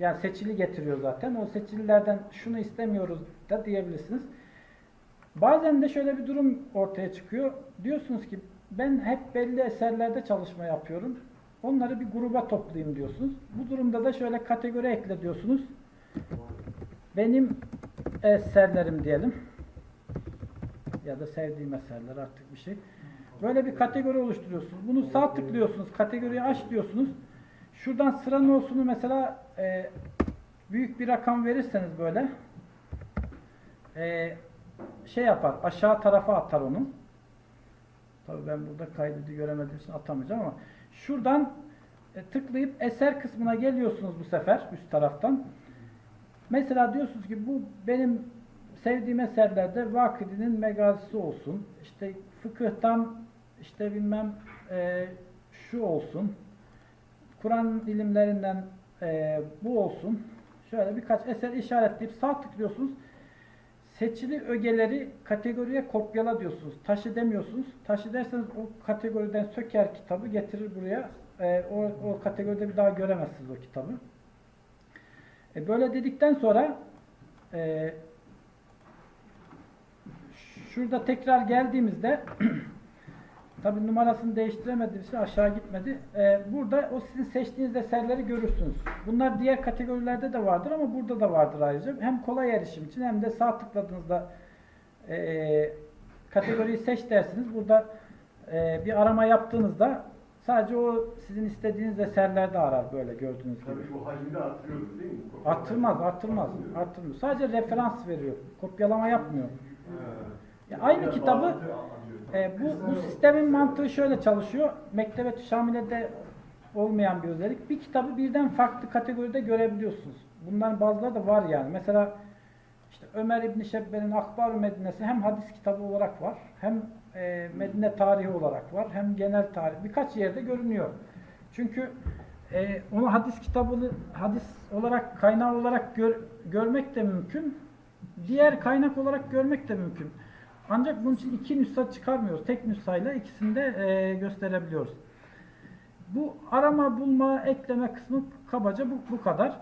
Yani seçili getiriyor zaten. O seçililerden şunu istemiyoruz da diyebilirsiniz. Bazen de şöyle bir durum ortaya çıkıyor. Diyorsunuz ki ben hep belli eserlerde çalışma yapıyorum. Onları bir gruba toplayayım diyorsunuz. Bu durumda da şöyle kategori ekle diyorsunuz. Benim eserlerim diyelim. Ya da sevdiğim eserler artık bir şey. Böyle bir kategori oluşturuyorsunuz. Bunu sağ tıklıyorsunuz. Kategoriyi aç diyorsunuz. Şuradan sıra nosunu mesela e, büyük bir rakam verirseniz böyle e, şey yapar. Aşağı tarafa atar onu. Tabii ben burada kaydedi göremediğim için atamayacağım ama şuradan e, tıklayıp eser kısmına geliyorsunuz bu sefer üst taraftan. Mesela diyorsunuz ki bu benim sevdiğim eserlerde Vakıdi'nin megazisi olsun. İşte fıkıhtan işte bilmem e, şu olsun. Kur'an ilimlerinden e, bu olsun. Şöyle birkaç eser işaretleyip sağ tıklıyorsunuz. Seçili ögeleri kategoriye kopyala diyorsunuz. Taşı demiyorsunuz. Taşı derseniz o kategoriden söker kitabı getirir buraya. E, o, o kategoride bir daha göremezsiniz o kitabı. E, böyle dedikten sonra e, şurada tekrar geldiğimizde tabi numarasını değiştiremediği için aşağı gitmedi. E, burada o sizin seçtiğiniz eserleri görürsünüz. Bunlar diğer kategorilerde de vardır ama burada da vardır ayrıca. Hem kolay erişim için hem de sağ tıkladığınızda e, kategoriyi seç dersiniz. Burada e, bir arama yaptığınızda sadece o sizin istediğiniz eserlerde arar böyle gördüğünüz gibi. Tabii bu hacmi de artırıyoruz değil mi? Arttırmaz, arttırmaz. Arttırmıyor. Arttırmıyor. Sadece referans veriyor. Kopyalama yapmıyor. Ha. Ya aynı kitabı e, bu, bu sistemin mantığı şöyle çalışıyor. Mektebet-i Şamile'de olmayan bir özellik. Bir kitabı birden farklı kategoride görebiliyorsunuz. Bunların bazıları da var yani. Mesela işte Ömer İbni Şebbe'nin Akbar Medinesi hem hadis kitabı olarak var, hem e, Medine tarihi olarak var, hem genel tarih. Birkaç yerde görünüyor. Çünkü e, onu hadis kitabını hadis olarak kaynağı olarak gör- görmek de mümkün. Diğer kaynak olarak görmek de mümkün. Ancak bunun için iki nüsha çıkarmıyoruz. Tek nüshayla ikisini de e, gösterebiliyoruz. Bu arama, bulma, ekleme kısmı kabaca bu, bu kadar.